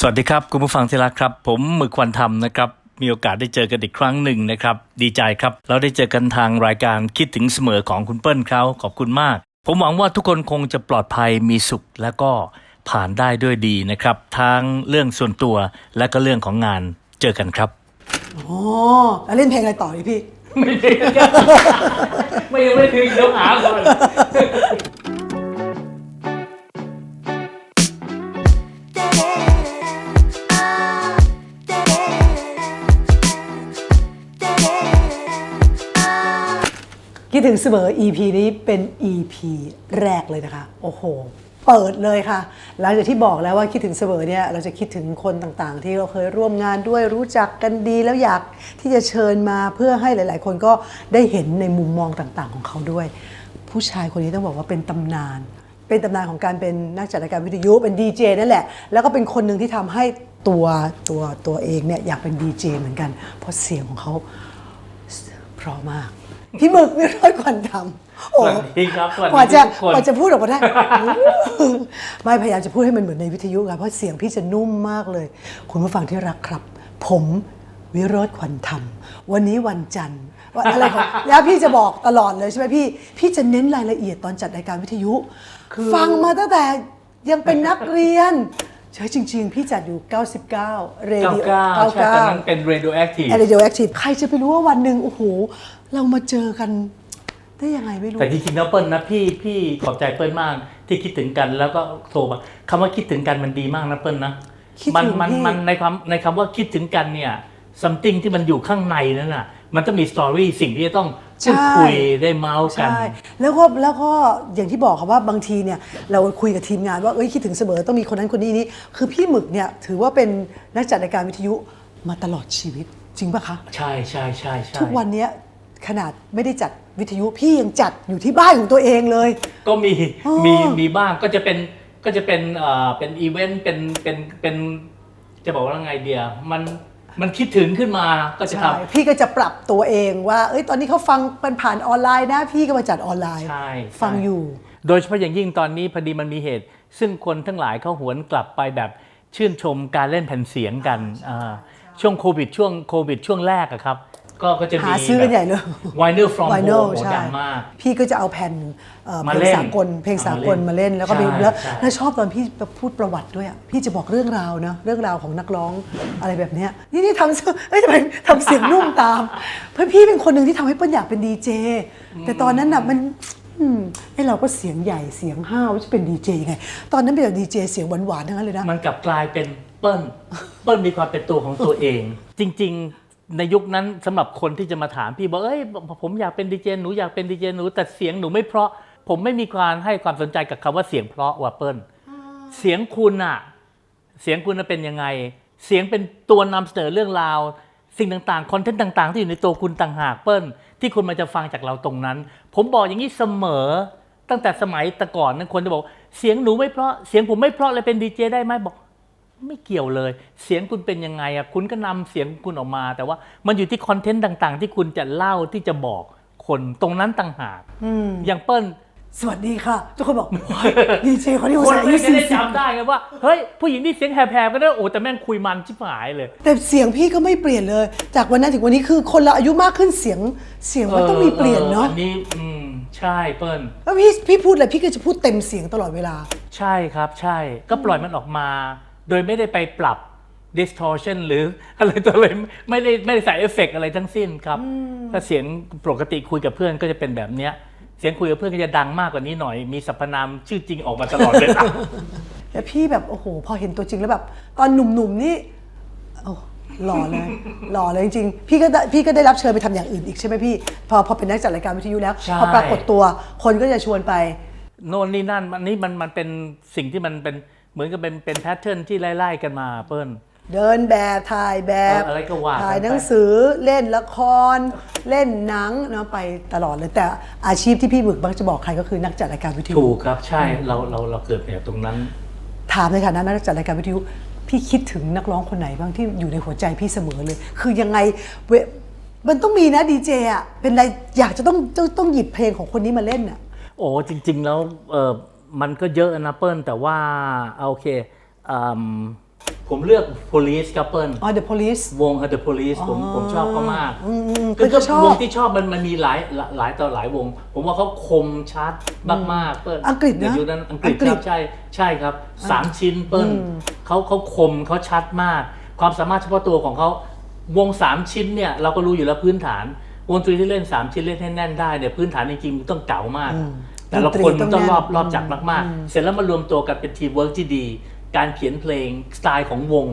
สวัสดีครับ คุณผู้ฟังที่รักครับ ผมหมึกควันธรรมนะครับ มีโอกาสได้เจอกันอีกครั้งหนึ่งนะครับ ดีใจครับ เราได้เจอกันทางรายการคิดถึงเสมอของคุณเปิ้ลเขาขอบคุณมาก ผมหวังว่าทุกคนคงจะปลอดภัยมีสุขและก็ผ่านได้ด้วยดีนะครับ ทั้งเรื่องส่วนตัวและก็เรื่องของงานเจอกันครับอ๋อแล้วเล่นเพลงอะไรต่อดิพี่ ไม่ได้ไม่ยังไม่ถึงเดี๋ยวหาก่อน ถึงเสมอ EP นี้เป็น EP แรกเลยนะคะ โอ้โห เปิดเลยค่ะ หลังจากที่บอกแล้วว่าคิดถึงเสมอเนี่ย เราจะคิดถึงคนต่างๆ ที่เราเคยร่วมงานด้วยรู้จักกันดีแล้วอยากที่จะเชิญมาเพื่อให้หลาย ๆ คนก็ได้เห็นในมุมมองต่างๆ ของเขาด้วย ผู้ชายคนนี้ต้องบอกว่าเป็นตำนาน เป็นตำนานของการเป็นนักจัดรายการวิทยุเป็นดีเจนั่นแหละ แล้วก็เป็นคนหนึ่งที่ทำให้ตัวตัวตัวเองเนี่ยอยากเป็นดีเจเหมือนกัน เพราะเสียงของเขาเพราะมาก พี่หมึกไม่ร้อยควันทำโอ้สวัสดีครับสวัสดีกว่าจะทุกคน กว่าจะพูดออกมาได้ ไม่พยายามจะพูดให้มันเหมือนในวิทยุค่ะเพราะเสียงพี่จะนุ่มมากเลย คุณผู้ฟังที่รักครับ ผมวิโรธควันธรรม วันนี้วันจันทร์ว่าอะไรของ แล้วพี่จะบอกตลอดเลยใช่ไหมพี่ พี่จะเน้นรายละเอียดตอนจัดรายการวิทยุ ฟังมาตั้งแต่ยังเป็นนักเรียนใช่จริง ๆ พี่จัดอยู่ 99 เรดิโอ99ใช่ตอนนั้นเป็น radioactive แอร์เดียแอคทีฟใครจะไปรู้ว่าวันหนึ่งโอ้โห เรามาเจอกันได้ยังไงไม่รู้ แต่จริงๆแล้วเปิ้ลนะพี่พี่ขอบใจเปิ้ลมาก ที่คิดถึงกันแล้วก็โทรมาคำว่าคิดถึงกันมันดีมากนะเปิ้ลนะคิดมัถึงมันพี่ มันในความในคำว่าคิดถึงกันเนี่ย something ที่มันอยู่ข้างในนั่นน่ะ มันต้องมีสตอรี่สิ่งที่จะต้องพูดคุยได้เมาส์กัน ใช่ แล้วก็แล้วก็อย่างที่บอกค่ะว่าบางทีเนี่ยเราคุยกับทีมงานว่าเอ้ยคิดถึงเสมอต้องมีคนนั้นคนนี้นี้คือพี่หมึกเนี่ยถือว่าเป็นนักจัดรายการวิทยุมาตลอดชีวิตจริงปะคะ ใช่ใช่ใช่ใช่ ทุกวันเนี้ย ขนาดไม่ได้จัดวิทยุพี่ยังจัดอยู่ที่บ้านของตัวเองเลย ก็มีอ๋อมีมีบ้างก็จะเป็นก็จะเป็นเอ่อเป็นอีเวนต์เป็นเป็นเป็นจะบอกว่าไงเดียมันมันคิดถึงขึ้นมาก็จะใช่ทพี่ก็จะปรับตัวเองว่า เอ้ยตอนนี้เขาฟังมันผ่านออนไลน์นะพี่ก็มาจัดออนไลน์ำใช่ฟังใช่ อยู่ โดยเฉพาะอย่างยิ่งตอนนี้พอดีมันมีเหตุ ซึ่งคนทั้งหลายเขาหวนกลับไปแบบชื่นชมการเล่นแผ่นเสียงกันอ่าช่วงโควิดช่วงโควิดช่วงแรกอะครับ ก็ก็จะมีหาซื้อกันใหญ่เลยไวเนอร์ from ไว home โนโอ้โหใช่ดังมาก พี่ก็จะเอาแผ่นเอ่อมาเพลเล่งนสากลเพลงสากลเอามามาเล่เล่นนแล้วก็มีใช่แล้วใช่ แล้วชอบตอนพี่พูดประวัติด้วยอะพี่จะบอกเรื่องราวนะเรื่องราวของนักร้องอะไรแบบเนี้ยนี่นี่ทำเอ้ยทำไมทำเสียงนุ่มตามเพราะพี่เป็นคนหนึ่งที่ทำให้เปิ้ลอยากเป็นดีเจแต่ตอนนั้นน่ะมันอืมไอเราก็เสียงใหญ่เสียงห้าวจะเป็นดีเจยังไง ตอนนั้นเป็นแบบดีเจเสียงหวานๆทั้งนั้นเลยนะ มันกลับกลายเป็นเปิ้ล เปิ้ลมีความเป็นตัวของตัวเอง จริง ๆ ในยุคนั้นสำหรับคนที่จะมาถามพี่บอกเอ้ยผมอยากเป็นดีเจหนูอยากเป็นดีเจหนูแต่เสียงหนูไม่เพราะ ผมไม่มีการให้ความสนใจกับคำว่าเสียงเพราะว่าเปิ้ลเสียงคุณอะเสียงคุณน่ะเป็นยังไง เสียงเป็นตัวนำเสนอเรื่องราว สิ่งต่างๆคอนเทนต์ต่าง ๆ ที่อยู่ในตัวคุณต่างหากเปิ้ลที่คุณมาจะฟังจากเราตรงนั้น ผมบอกอย่างนี้เสมอ ตั้งแต่สมัยแต่ก่อนนั้นคนจะบอก เสียงหนูไม่เพราะเสียงผมไม่เพราะเลยเป็นดีเจได้ไหมบอก ไม่เกี่ยวเลย เสียงคุณเป็นยังไงอะคุณก็นำเสียงคุณออกมา แต่ว่ามันอยู่ที่คอนเทนต์ต่าง ๆ ที่คุณจะเล่าที่จะบอกคนตรงนั้นต่างหากอย่างเปิ้ลสวัสดีค่ะ ทุกคนบอกดีเจคนนี้คภานษาอาไม่ยุได้สี่สิบจำได้ไงว่า เฮ้ย ผู้หญิงที่เสียงแหบๆก็ได้โอ้แต่แม่งคุยมันชิบหายเลย แต่เสียงพี่ก็ไม่เปลี่ยนเลย จากวันนั้นถึงวันนี้คือคนเราอายุมากขึ้นเสียงเสียงมันต้องมีเปลี่ยนเนาะอันนี้อืมใช่เปิ้ลแล้วพี่พี่พูดอะไรพี่ก็จะพูดเต็มเสียงตลอดเวลา ใช่ครับ ใช่ก็ปล่อยมันออกมา โดยไม่ได้ไปปรับ distortion หรืออะไรตัวอะไรไม่ได้ไม่ได้ใส่เอฟเฟกต์อะไรทั้งสิ้นครับ ถ้าเสียงปกติคุยกับเพื่อนก็จะเป็นแบบเนี้ย เสียงคุยกับเพื่อนก็จะดังมากกว่านี้หน่อย มีสรรพนามชื่อจริงออกมาตลอดเลยแต่พี่แบบโอ้โห พอเห็นตัวจริงแล้วแบบ ตอนหนุ่มๆนี่โอ้หล่อเลยหล่อเลยจริงๆพี่ก็ได้พี่ก็ได้รับเชิญไปทำอย่างอื่นอีกใช่ไหมพี่ พอพอเป็นนักจัดรายการวิทยุแล้วใช่พอปรากฏตัวคนก็จะชวนไป โน่นนี่นั่นมันนี่มันมันเป็นสิ่งที่มันเป็น เหมือนกับเป็นเป็นแพทเทิร์นที่ไล่ๆกันมาเปิ้ล เดินแบบถ่ายแบบเอออะไรก็ว่ากันไป ถ่ายหนังสือเล่นละคร เล่นหนังเนาะไปตลอดเลยแต่อาชีพที่พี่บึกมักจะบอกใครก็คือนักจัดรายการวิทยุถูกครับใช่เราเราเราเกิดเนี่ยตรงนั้น ถามในฐานะนักจัดรายการวิทยุพี่คิดถึงนักร้องคนไหนบ้างที่อยู่ในหัวใจพี่เสมอเลย คือยังไงเวมันต้องมีนะดีเจอะเป็นไรอยากจะต้องต้องต้องหยิบเพลงของคนนี้มาเล่นอะ โอ้จริง ๆ แล้วเออ มันก็เยอะนะเปิ้ลแต่ว่าเอาโอเคอืมผมเลือก police ครับเปิ้ลอ๋อ The Police วง The Police ผมอ๋อผมชอบเขามากอืมอืมคือเปิ้ลก็ชอบ วงที่ชอบมันมันมีหลายหลายหลายต่อหลายวง ผมว่าเขาคมชัดมากๆเปิ้ลอังกฤษนะในยุคนั้นอังกฤษอังกฤคษรับใช่ใช่ครับสามชิ้นเปิ้ลเขาเขาคมเขาชัดมาก ความสามารถเฉพาะตัวของเขาวงสามชิ้นเนี่ยเราก็รู้อยู่แล้วพื้นฐานวงดนตรีที่เล่นสามชิ้นเล่นให้แน่นได้เนี่ยพื้นฐานจริงๆมันต้องเก่ามาก แต่ละคนมันต้องรอบรอบจักมากๆ เสร็จแล้วมารวมตัวกันเป็นทีมเวิร์กที่ดี การเขียนเพลงสไตล์ของวง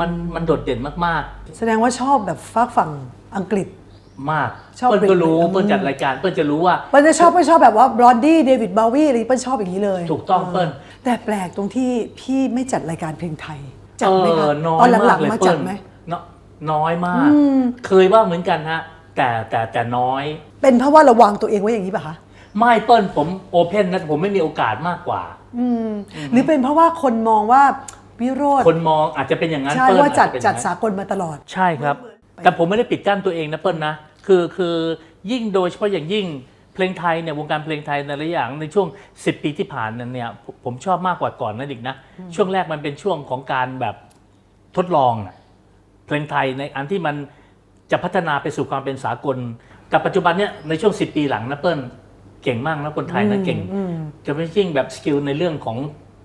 มันมันโดดเด่นมากแสดงว่าชอบแบบฝากฝั่งอังกฤษๆมากชอบเปิ้ลก็รู้เป็นเปิ้ลจัดรายการเปิ้ลจะรู้ว่าเปิ้ลจะชอบเปิ้ลชอบแบบว่าบรอนดี้เดวิดบาวีอะไรเปิ้ลชอบอย่างนี้เลย ถูกต้องเปิ้ลแต่แปลกตรงที่พี่ไม่จัดรายการเพลงไทยจัดไหมเอคะอน้อตอยนหมาลักงเลยๆมาเปิ้จัลดไหมเนอะน้อยมาก เคยบ้างเหมือนกันฮะแต่แต่แต่น้อย เป็นเพราะว่าเราวางตัวเองไว้อย่างนี้ป่ะคะ ไม่เปิ้ลผมโอเพนนะผมไม่มีโอกาสมากกว่า อืมหรือเป็นเพราะว่าคนมองว่าวิโรธคนมองอาจจะเป็นอย่างนั้นใช่เปิ้ลว่าจัดอจจะเป็นอจัดย่างนั้นสากลมาตลอด ใช่ครับ แต่ผมไม่ได้ปิดกั้นตัวเองนะเปิ้ลนะคือคือยิ่งโดยเฉพาะอย่างยิ่งเพลงไทยเนี่ยวงการเพลงไทยในระยะอย่างในช่วง 10 ปีที่ผ่านนั้นเนี่ยผมผมชอบมากกว่าก่อนนั่นอีกนะช่วงแรกมันเป็นช่วงของการแบบทดลองน่ะเพลงไทยในอันที่มันจะพัฒนาไปสู่ความเป็นสากล แต่ปัจจุบันเนี่ยในช่วง 10 ปีหลังนะเปิ้ล เก่งมากนะคนไทยนะเก่งจะไม่ยิ่งแบบสกิลในเรื่องของ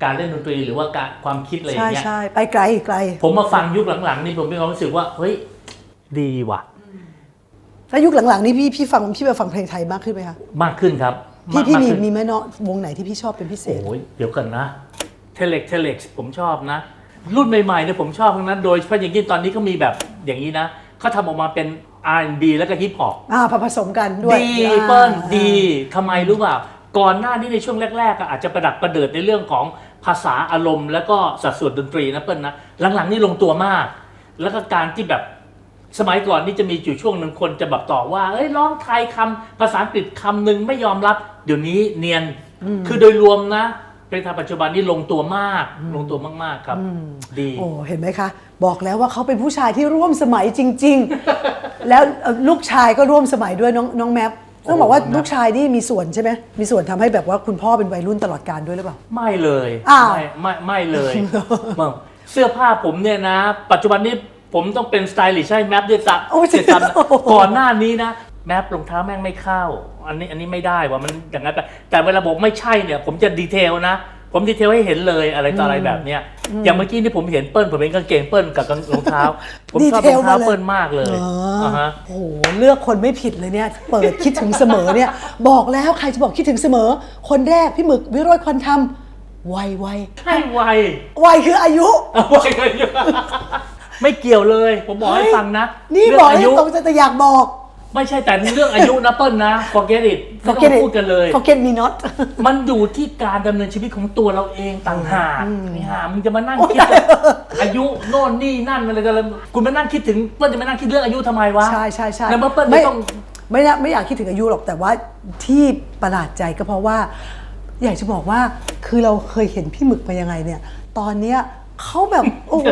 การเล่นดนตรีหรือว่าการความคิดอะไรอย่าใช่งเงี้ยใช่ไปไกลไกล ผมมาฟังยุคหลังๆนี่ผมมีความรู้สึกว่าเฮ้ยดีว่ะแล้วยุคหลังๆนี่พี่พี่ฟังพี่ไปฟังเพลงไทยมากขึ้นไหมคะมากขึ้นครับพี่ากพี่มีากขึ้นมีไหมเนาะวงไหนที่พี่ชอบเป็นพิเศษโอ้ยเดี๋ยวก่อนนะเทเล็กเทเล็กผมชอบนะ รุ่นใหม่ๆเนี่ยผมชอบทั้งนั้น โดยเฉพาะอย่างยิ่งตอนนี้ก็มีแบบอย่างนี้นะเขาทำออกมาเป็น R&B แล้วก็ฮิปฮอปอ่าผสมกันด้วยดีอ่าเปิ้ลดีทำไมรู้เปล่าก่อนหน้านี้ในช่วงแรกๆก็อาจจะประดักประเดิดในเรื่องของภาษาอารมณ์ แล้วก็สัดส่วนดนตรีนะเปิ้ลนะหลังๆนี่ลงตัวมาก แล้วก็การที่แบบสมัยก่อนนี่จะมีอยู่ช่วงหนึ่งคนจะแบบต่อว่าเอ้ยร้องไทยคำภาษาอังกฤษคำหนึ่งไม่ยอมรับ เดี๋ยวนี้เนียนคือโดยรวมนะ เพลงไทยปัจจุบันนี่ลงตัวมาก ลงตัวมาก ๆ ครับ ดี โอ้เห็นไหมคะ บอกแล้วว่าเขาเป็นผู้ชายที่ร่วมสมัยจริง ๆ แล้วเอ่อลูกชายก็ร่วมสมัยด้วยน้องน้องแมปต้องบอกว่าโอ้โหลูกชายนี่มีส่วนใช่ไหมมีส่วนทำให้แบบว่าคุณพ่อเป็นวัยรุ่นตลอดการด้วยหรือเปล่า ไม่เลยอ้าวไม่ไม่ไม่เลยเมื่อเสื้อผ้าผมเนี่ยนะ ปัจจุบันนี้ผมต้องเป็นสไตลิชให้แมปด้วยซ้โอ้ยำเสียซ้ำก่อนหน้านี้นะ แมปรองเท้าแม่งไม่เข้า อันนี้อันนี้ไม่ได้ว่ามันอย่างนั้นไปแต่เวลาบอกไม่ใช่เนี่ยผมจะดีเทลนะ ผมดีเทลให้เห็นเลยอะไรต่ออะไรแบบเนี้ยอย่างเมื่อกี้ที่ผมเห็นเปิ้ลผมเห็นกางเกงเปิ้ลกับรองเท้า ผมชอบดีรเทลองเท้ามาเลยเปิ้ลมากเลยอ๋ออ่าฮะโอ้โหเลือกคนไม่ผิดเลยเนี่ย เปิดคิดถึงเสมอเนี่ย บอกแล้วใครจะบอกคิดถึงเสมอ คนแรกพี่หมึกวิโรจน์ควันธรรมวัยวัยให้ไววัยคืออายุเอาไวกันอยู่ไม่เกี่ยวเลย ผมบอกให้ฟังนะ นี่เรื่บอกอาให้ยุตรงใจแต่อยากบอก ไม่ใช่แต่เรื่องอายุนะเปิ้ลนะ forget it ไม่ต้อง forget มา it พูดกันเลย forget me not มันอยู่ที่การดำเนินชีวิตของตัวเราเองต่างหากไอ้ห่ามึงจะมานั่งโอ้ยคิดว่าอายุโน่นนี่นั่นอะไรกันเลยคุณมานั่งคิดถึงเปิ้ลจะมานั่งคิดเรื่องอายุทำไมวะใช่ใช่ใช่แล้วเปิ้ลไม่ไม่ต้องไม่อยากไม่อยากคิดถึงอายุหรอกแต่ว่าที่ประหลาดใจก็เพราะว่า อยากจะบอกว่าคือเราเคยเห็นพี่หมึกไปยังไงเนี่ย ตอนเนี้ย เขาแบบโอ้โห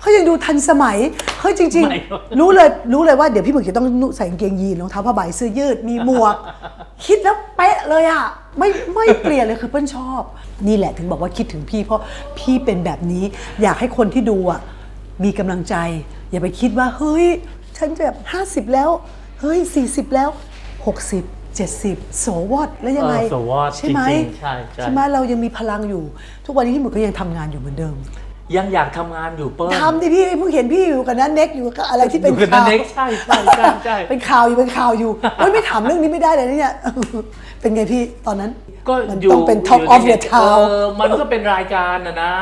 เขายังดูทันสมัยเฮ้ยจริงไม่ๆรู้เลยรู้เลยว่าเดี๋ยวพี่หมึกจะต้องใส่กางเกงยีนรองเท้าผ้าใบเสื้อยืดมีหมวก คิดแล้วเป๊ะเลยอะไม่ไม่เปลี่ยนเลยคือเปิ้ลชอบ นี่แหละถึงบอกว่าคิดถึงพี่เพราะพี่เป็นแบบนี้ อยากให้คนที่ดูอะมีกำลังใจ อย่าไปคิดว่าเฮ้ยฉันจะแบบห้าสิบแล้วเฮ้ยสี่สิบแล้วหกสิบเจ็ดสิบโสวอตแล้วยังไงเออ so what ใช่ไหมจริงๆใช่ใช่ไหมเรายังมีพลังอยู่ ทุกวันนี้พี่หมึกก็ยังทำงานอยู่เหมือนเดิม ยังอยากทำงานอยู่เปิ้ลทำดิพี่เพิ่งเห็นพี่อยู่กับนั้นเน็กอยู่กับอะไรที่เป็นอยู่กับข่าวนันเน็กใช่ใช่ใช่ใช่ เป็นข่าวอยู่เป็นข่าวอยู่เฮ้ยไม่ถามเรื่องนี้ไม่ได้เลยนะเนี่ย เป็นไงพี่ตอนนั้นก็มันอยู่ต้องเป็น Top ยู่ of ใน the Town เออมันก็เป็นรายการนะนะ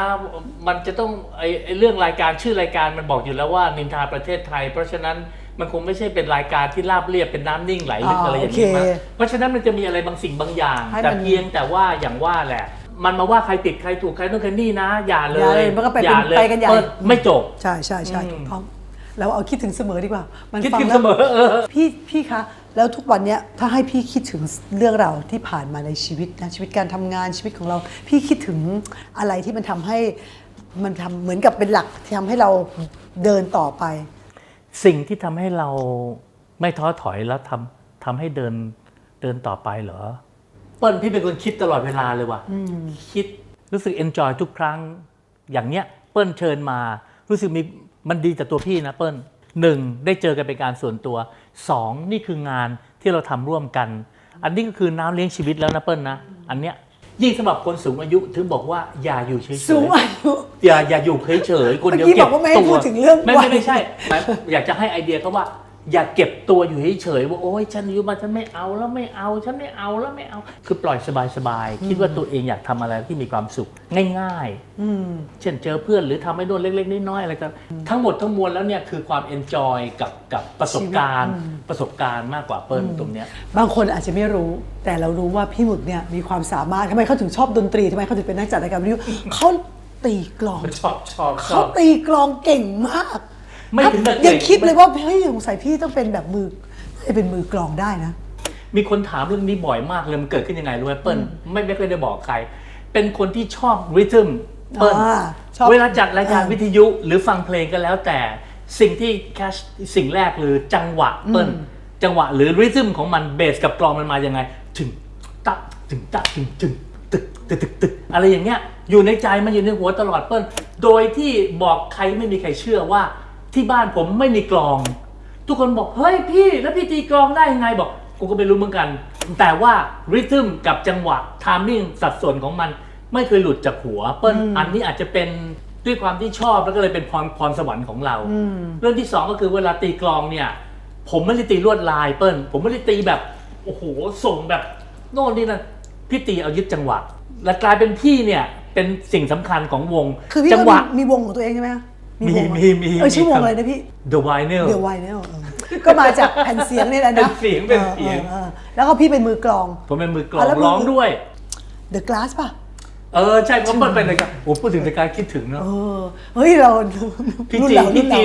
มันจะต้องไอไอเรื่องรายการชื่อรายการมันบอกอยู่แล้วว่านินทาประเทศไทย เพราะฉะนั้นมันคงไม่ใช่เป็นรายการที่ราบเรียบเป็นน้ำนิ่งไหลลึกอ่าอะไรอย่างนี้โอเคมั้งเพราะฉะนั้นมันจะมีอะไรบางสิ่งบางอย่าง ให้มันแต่เพียงแต่ว่าอย่างว่าแหละ มันมาว่าใครผิดใครถูกใครต้องใครนี่นะ อย่าเลอย่ายเลยมันก็ไปอย่าเลยไปกันใหญ่ เปิดไม่จบ ใช่ใช่ใช่อืม ถูกต้องเราเอาคิดถึงเสมอดีกว่า มันคิดฟังถึงแล้เสวมอเออ พี่พี่คะ แล้วทุกวันเนี้ยถ้าให้พี่คิดถึงเรื่องราวที่ผ่านมาในชีวิตนะชีวิตการทำงานชีวิตของเรา พี่คิดถึงอะไรที่มันทำให้มันทำเหมือนกับเป็นหลักที่ทำให้เราเดินต่อไป สิ่งที่ทำให้เราไม่ท้อถอยแล้วทำทำให้เดินเดินต่อไปเหรอ เปิ้ลพี่เป็นคนคิดตลอดเวลาเลยว่ะคิดรู้สึกเอนจอยทุกครั้ง อย่างเนี้ย เปิ้ลเชิญมา รู้สึกมีมันดีแต่ตัวพี่นะเปิ้ลหนึ่งได้เจอกันเป็นการส่วนตัวสองนี่คืองานที่เราทำร่วมกัน อันนี้ก็คือน้ำเลี้ยงชีวิตแล้วนะเปิ้ลนะ อันเนี้ยยิ่งสำหรับคนสูงอายุถึงบอกว่าอย่าอยู่เฉยๆสูงอายุอย่าอย่าอยู่เฉยๆคนเดียวเมื่อกี้เก็บอกว่าไม่ให้ตัวพูดถึงเรื่องไม่วัไม่ยไม่ใช่หมายอยากจะให้ไอเดียเขาว่า อย่าเก็บตัวอยู่เฉยๆว่าโอ๊ยฉันอายุมาฉันไม่เอาแล้วไม่เอาฉันไม่เอาแล้วไม่เอา คือปล่อยสบายๆคิดว่าตัวเองอยากทำอะไรที่มีความสุขง่ายอืมๆเช่นเจอเพื่อนหรือทำให้โดนเล็กๆน้อยๆอะไรกันทั้งหมดทั้งมวลแล้วเนี่ยคือความเอนจอยกับกับประสบการณ์ ประสบการณ์มากกว่าเปิ้ลตรงเนี้ยบางคนอาจจะไม่รู้แต่เรารู้ว่าพี่หมึกเนี่ยมีความสามารถทำไมเขาถึงชอบดนตรีทำไมเขาถึงเป็นนักจัดรายการวิทยุเขาตีกลองชอบชอบชเขาอบตีกลองเก่งมาก ไม่ถึงกับเก่ง ยังคิดเลยว่าเฮ้ยสงสัยพี่ต้องเป็นแบบมือจะเป็นมือกลองได้นะ มีคนถามเรื่องนี้บ่อยมากเลยมันเกิดขึ้นยังไงรู้ไหมเปิ้ลไม่ไม่เคยได้บอกใคร เป็นคนที่ชอบริทึมเปิ้ลอ่าชอบ เวลาจัดรายการอ่าวิทยุหรือฟังเพลงก็แล้วแต่สิ่งที่แคชสิ่งแรกหรือจังหวะเปิ้ลจังหวะหรือริทึมของมันเบสกับกลองมันมายังไง ถึงตักถึงตักถึงถึงตึกตึกตึกตึกอะไรอย่างเงี้ยอยู่ในใจมันอยู่ในหัวตลอดเปิ้ลโดยที่บอกใครไม่มีใครเชื่อว่า ที่บ้านผมไม่มีกลอง ทุกคนบอกเฮ้ยพี่แล้วพี่ตีกลองได้ยังไงบอกกูก็ไม่รู้เหมือนกัน แต่ว่าริทึมกับจังหวะทามมิ่งสัดส่วนของมันไม่เคยหลุดจากหัว เปิ้ลอันนี้อาจจะเป็นด้วยความที่ชอบแล้วก็เลยเป็นพรพรสวรรค์ของเรา เรื่องที่สองก็คือเวลาตีกลองเนี่ย ผมไม่ได้ตีลวดลายเปิ้ลผมไม่ได้ตีแบบโอ้โหส่งแบบโน่นนี่นั่นพี่ตีเอายึดจังหวะ และกลายเป็นพี่เนี่ยเป็นสิ่งสำคัญของวงคือพี่จัก็หวะมีมีวงของตัวเองใช่ไหม มีวงมีมีเออชื่อวงครับอะไรนะพี่ The Vinyl เดี๋ยวไวเนี่ยก็มาจากแผ่นเสียงนี่แหละเป็นะนเสียงเป็นเสียงออออแล้วก็พี่เป็นมือกลอง ผมเป็นมือกลออะงแล้วมือร้องด้วย The Glass ป่ะเออใช่เพราะมันเป็นรายการโอ้พูดถึงรายการคิดถึงเนาะเออเฮ้ยเราพี่รุ่นจีเราพี่รุ่นเราจี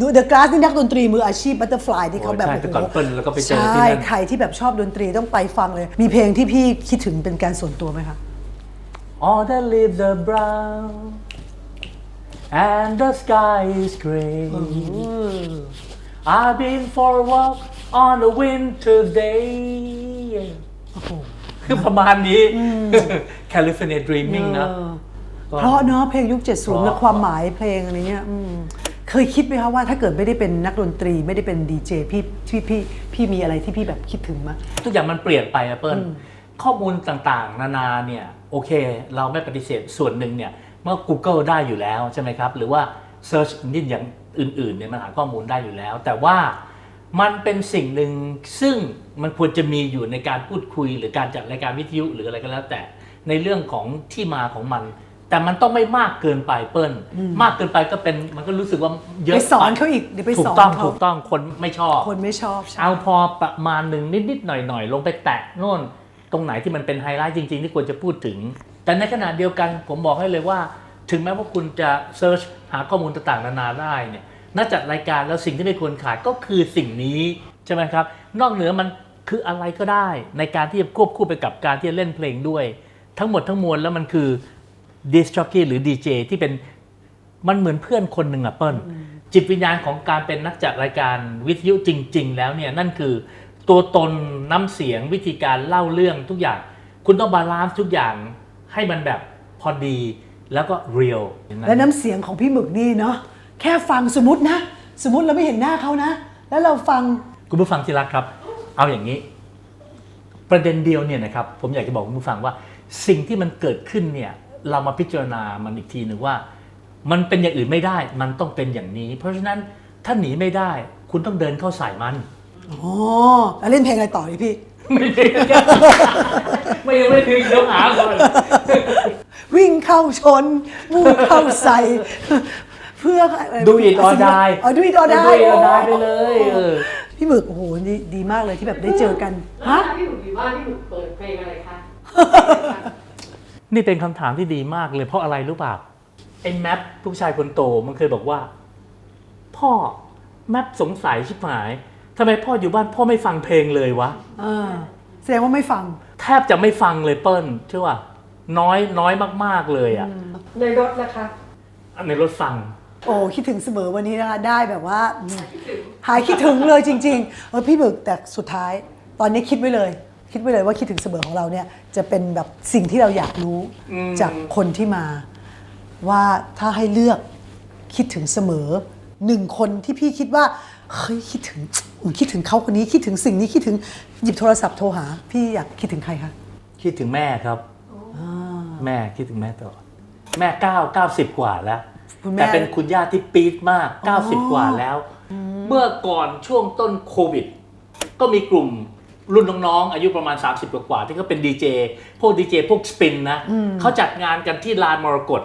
ดู The Glass นี่นักดนตรีมืออาชีพบัตเตอร์ฟลายที่เขาแบบโอ้ใช่แต่ก่อนเปิ้ลแล้วก็ไปเจอที่นั่นใช่ใครที่แบบชอบดนตรีต้องไปฟังเลย มีเพลงที่พี่คิดถึงเป็นการส่วนตัวไหมคะ All that leaves are brown and the sky is gray I've been for a walk on a winter day คือประมาณนี้ California Dreaming นะเออก็เพราะเนาะเพลงยุค 70เพราะและความหมายเพลงอะไรเงี้ยอืมเคยคิดไหมคะว่าถ้าเกิดไม่ได้เป็นนักดนตรีไม่ได้เป็นดีเจพี่พี่พี่พี่มีอะไรที่พี่แบบคิดถึงมั้ยทุกอย่างมันเปลี่ยนไปอะเปิ้ลข้อมูลต่างๆ นานาเนี่ย โอเค เราไม่ปฏิเสธส่วนหนึ่งเนี่ย เมื่อ Google ได้อยู่แล้วใช่ไหมครับ หรือว่า Search Engine อย่างอื่นๆเนี่ยมันหาข้อมูลได้อยู่แล้ว แต่ว่ามันเป็นสิ่งหนึ่งซึ่งมันควรจะมีอยู่ในการพูดคุย หรือการจัดรายการวิทยุหรืออะไรก็แล้วแต่ในเรื่องของที่มาของมัน แต่มันต้องไม่มากเกินไปเปิ้ลมากเกินไปก็เป็นมันก็รู้สึกว่าเยอะไปสอนเขาอีกเดี๋ยวไปถูสกอนต้องเขาถูกต้องคนไม่ชอบ คนไม่ชอบใช่เอาพอประมาณหนึ่งนิดๆหน่อยๆลงไปแตะโน่นตรงไหนที่มันเป็นไฮไลท์จริง ๆ ที่ควรจะพูดถึง แต่ในขณะเดียวกันผมบอกให้เลยว่า ถึงแม้ว่าคุณจะเซิร์ชหาข้อมูลต่างๆนานาได้เนี่ยน่าจัดรายการแล้วสิ่งที่ไม่ควรขาดก็คือสิ่งนี้ใช่ไหมครับ นอกเหนือมันคืออะไรก็ได้ในการที่จะควบคู่ไปกับการที่จะเล่นเพลงด้วย ทั้งหมดทั้งมวลแล้วมันคือดิสจ็อกกี้หรือดีเจที่เป็นมันเหมือนเพื่อนคนหนึ่งอะเปิ้ลจิตวิญญาณของการเป็นนักจัดรายการวิทยุจริง ๆ แล้วเนี่ยนั่นคือตัวตนน้ำเสียงวิธีการเล่าเรื่องทุกอย่าง คุณต้องบาลานซ์ทุกอย่าง ให้มันแบบพอดีแล้วก็เรียลและน้ำเสียงของพี่หมึกนี่เนาะแค่ฟังสมมตินะ สมมติเราไม่เห็นหน้าเขานะ แล้วเราฟังคุณผู้ฟังที่รักครับ เอาอย่างนี้ ประเด็นเดียวเนี่ยนะครับผมอยากจะบอกคุณผู้ฟังว่า สิ่งที่มันเกิดขึ้นเนี่ยเรามาพิจารณามันอีกทีหนึ่งว่า มันเป็นอย่างอื่นไม่ได้ มันต้องเป็นอย่างนี้ เพราะฉะนั้นถ้าหนีไม่ได้ คุณต้องเดินเข้าใส่มัน อ๋อแล้วเล่นเพลงอะไรต่อดิพี่ ไม่ได้ไม่ยังไม่ถึงเดี๋ยวหาก่อนวิ่งเข้าชนมู่เข้าใส่ เพื่ออะไรดูอิดออดายอ๋อดูอิดออดายดูอิดออดายไปเลยเออพี่หมึกโอ้โหดีดีมากเลยที่แบบได้เจอกันฮะพี่หนุ่มอยู่บ้านพี่หนุ่มเปิดเพลงอะไรคะนี่เป็นคำถามที่ดีมากเลยเพราะอะไรรู้เปล่าไอ้แมปลูกชายคนโตมันเคยบอกว่า พ่อแมปสงสัยชิบหาย ทำไมพ่ออยู่บ้านพ่อไม่ฟังเพลงเลยวะอ่าแสดงว่าไม่ฟัง แทบจะไม่ฟังเลยเปิ้ลใช่ป่ะน้อยน้อยมากๆเลยอะในรถนะคะอันในรถฟัง โอ้คิดถึงเสมอวันนี้นะคะได้แบบว่าอืมหายคิดถึงเลยจริงๆเออพี่หมึกแต่สุดท้าย ตอนนี้คิดไว้เลย คิดไว้เลยว่าคิดถึงเสมอของเราเนี่ย จะเป็นแบบสิ่งที่เราอยากรู้อืมจากคนที่มา ว่าถ้าให้เลือกคิดถึงเสมอหนึ่งคนที่พี่คิดว่าเฮ้ยคิดถึง คิดถึงเขาคนนี้คิดถึงสิ่งนี้คิดถึงหยิบโทรศัพท์โทรหา พี่อยากคิดถึงใครคะคิดถึงแม่ครับแม่คิดถึงแม่ตลอดแม่เก้าเก้าสิบกว่าแล้ว คุณแม่ แต่เป็นคุณย่าที่ปี๊ดมาก90กว่าแล้ว เมื่อก่อนช่วงต้นโควิด ก็มีกลุ่มรุ่นน้องๆ อายุประมาณ 30 กว่าๆที่เขาเป็นดีเจพวกดีเจพวกสปินนะเขาจัดงานกันที่ลานมรกต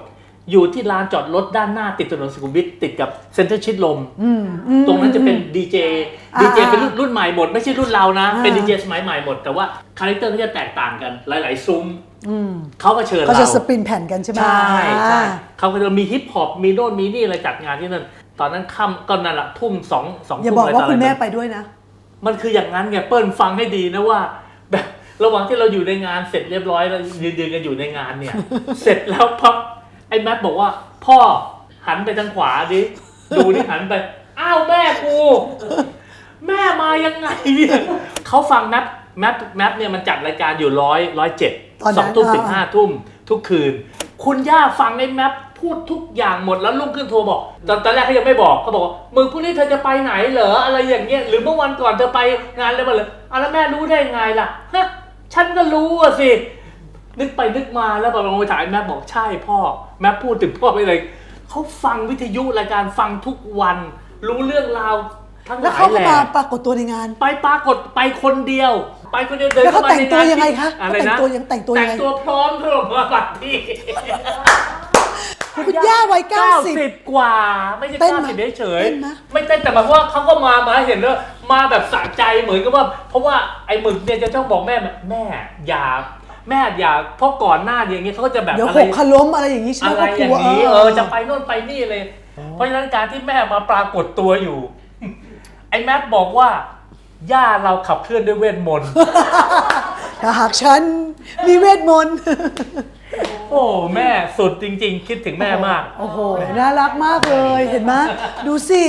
อยู่ที่ลานจอดรถด้านหน้าติดถนนสุขุมวิทติดกับเซ็นเตอร์ชิดลม ตรงนั้นจะเป็นดีเจอ่าดีเจเป็นรุ่นรุ่นใหม่หมด ไม่ใช่รุ่นเรานะอ่าเป็นดีเจสมัยใหม่หมด แต่ว่าคาแรคเตอร์ก็จะแตกต่างกันหลาย ๆ ซุ้มเขาก็เชิญเขาเราจะสปินแผ่นกันใช่ไหมใช่ใช่อ่าเขาก็จะมีฮิปฮอปมีโน่นมีนี่อะไรจัดงานที่นั่นตอนนั้นค่ำก็นั่นแหละทุ่มสองสองอย่าทุ่มบอกอะไรว่าต่อคุณอะไรแม่มันไปด้วยนะ มันคืออย่างนั้นไงเปิ้ลฟังให้ดีนะว่าแบบระหว่างที่เราอยู่ในงานเสร็จเรียบร้อยแล้วยืนยืนกันอยู่ในงานเนี่ย เสร็จแล้วพับไอ้แมทบอกว่า พ่อหันไปทางขวาดิ ดูนี่หันไป อ้าวแม่กู แม่มายังไงเนี่ยเขาฟังแมปแมปแมปเนี่ยมันจัดรายการอยู่ร้อยร้อยเจ็ดตอนนั้นสองทุ่มถึงอ่าห้าทุ่มทุกคืน คุณย่าฟังไอ้แมปพูดทุกอย่างหมดแล้วลุกขึ้นโทรบอก ตอนตอนแรกเขายังไม่บอกเขาบอกว่ามึงพรุ่งนี้เธอจะไปไหนเหรออะไรอย่างเงี้ยหรือเมื่อวันก่อนเธอไปงานอะไรมาเหรออะแล้วแม่รู้ได้ไงล่ะฮะฉันก็รู้อะสิ นึกไปนึกมาแล้วพอลงไปถ่ายแม่บอกใช่พ่อ แม่พูดถึงพ่อไปเลยเขาฟังวิทยุรายการฟังทุกวัน รู้เรื่องราวทั้งหแล้วลายเขาก็แหล่มาปรากฏตัวในงาน ไปปรากฏไปคนเดียว ไปคนเดียวเดินแล้วเขาข้มแต่งตัวในยังไงคะอะไรเขาแต่งนะตัวยังแต่งตัวยังไงแต่งตัวพร้อมเถอะมาบัดที่ คุณย่าวัยเก้าสิบกว่า ไม่ใช่เต้นเก้าไหมสิบเฉยเต้นไหมไม่เต้นแต่หมายความว่าเขาก็มามาเห็นแล้วมาแบบสะใจเหมือนกับว่า เพราะว่าไอ้หมึกเนี่ยจะต้องบอกแม่แบบแม่อย่า แม่อย่าเพราะก่อนหน้าอย่างเงี้ยเขาก็จะแบบเดี๋ยวอะไรหกขล้มอะไรอย่างนี้ใช่ไหมอะไรก็กอลัวย่างนี้เออจะไปโน่นไปนี่เลย เพราะฉะนั้นการที่แม่มาปรากฏตัวอยู่ ไอ้แมทบอกว่าย่าเราขับเคลื่อนด้วยเวทมนต์ ถ้าหากฉันมีเวทมนต์ โอ้แม่สุดจริง ๆ คิดถึงแม่มาก โอ้โห น่ารักมากเลย เห็นไหมดูสิ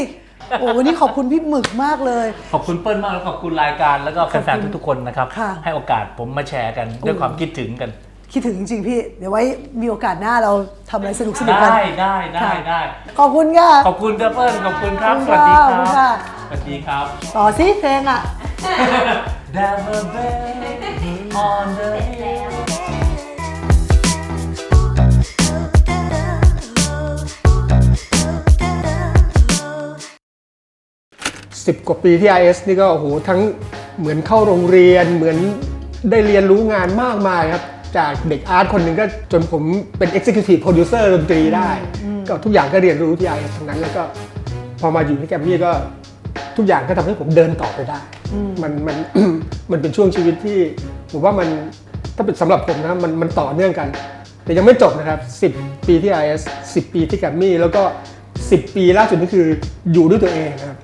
โอ้วันนี้ขอบคุณพี่หมึกมากเลย ขอบคุณเปิ้ลมากแล้วขอบคุณรายการแล้วก็แฟนๆทุกๆคนนะครับ ค่ะ ให้โอกาสผมมาแชร์กันด้วยความคิดถึงกัน คิดถึงจริงๆพี่ เดี๋ยวไว้มีโอกาสหน้าเราทำอะไรสนุกสนุกๆกัน ได้ได้ได้ค่ะ ได้ ขอบคุณค่ะ ขอบคุณครับเปิ้ลขอบคุณครับขสอบวัสคุณดีคค่ะรับขอบคุณค่ะสวัสดีครับ ต่อซิเพลงอะ Damn a baby on the hill 10 กว่าปีที่ IS นี่ก็โอ้โหทั้งเหมือนเข้าโรงเรียนเหมือนได้เรียนรู้งานมากมายครับ จากเด็กอาร์ตคนหนึ่งก็จนผมเป็น Executive Producer ดนตรีได้ ก็ทุกอย่างก็เรียนรู้ที่ IS ทั้งนั้นแล้วก็พอมาอยู่ที่แกรมมี่ก็ทุกอย่างก็ทำให้ผมเดินต่อไปได้ มันมันมันเป็นช่วงชีวิตที่ผมว่ามันถ้าเป็นสำหรับผมนะมันมันต่อเนื่องกัน แต่ยังไม่จบนะครับ 10 ปีที่ IS 10 ปีที่แกรมมี่แล้วก็ 10 ปีล่าสุดนี่คืออยู่ด้วยตัวเองนะครับ